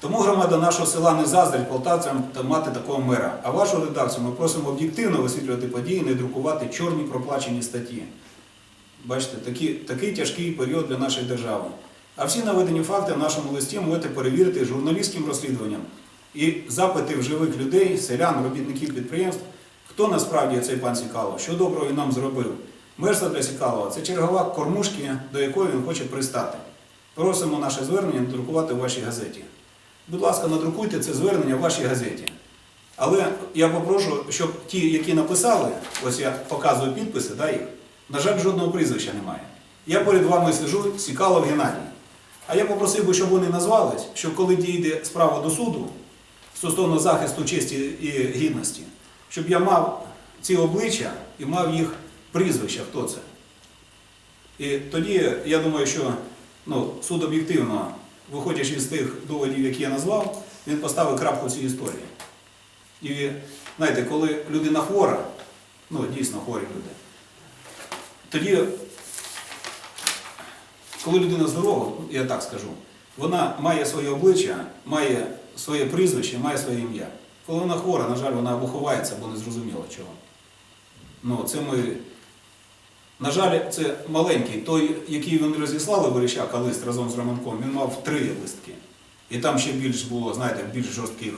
Тому громада нашого села не заздрить полтавцям та мати такого мера. А вашу редакцію ми просимо об'єктивно висвітлювати події, не друкувати чорні проплачені статті. Бачите, такий, такий тяжкий період для нашої держави. А всі наведені факти в нашому листі можете перевірити журналістським розслідуванням і запити в живих людей, селян, робітників підприємств, хто насправді цей пан Сікалов, що доброго він нам зробив. Мерса для Сікалова це чергова кормушки, до якої він хоче пристати. Просимо наше звернення надрукувати в вашій газеті. Будь ласка, надрукуйте це звернення в вашій газеті. Але я попрошу, щоб ті, які написали, ось я показую підписи, да, їх, на жаль, жодного прізвища немає. Я перед вами сижу, Сікалов Геннадій. А я попросив би, щоб вони назвались, щоб коли дійде справа до суду стосовно захисту честі і гідності, щоб я мав ці обличчя і мав їх прізвища, хто це. І тоді я думаю, що ну, суд об'єктивно, виходячи з тих доводів, які я назвав, він поставив крапку цій історії. І знаєте, коли людина хвора, ну дійсно хворі люди, тоді, коли людина здорова, я так скажу, вона має своє обличчя, має своє прізвище, має своє ім'я. Коли вона хвора, на жаль, вона або або не зрозуміло чого. Ну, це ми. На жаль, це маленький. Той, який вони розіслали Верещака лист разом з Романком, він мав три листки. І там ще більш було, знаєте, більш жорстких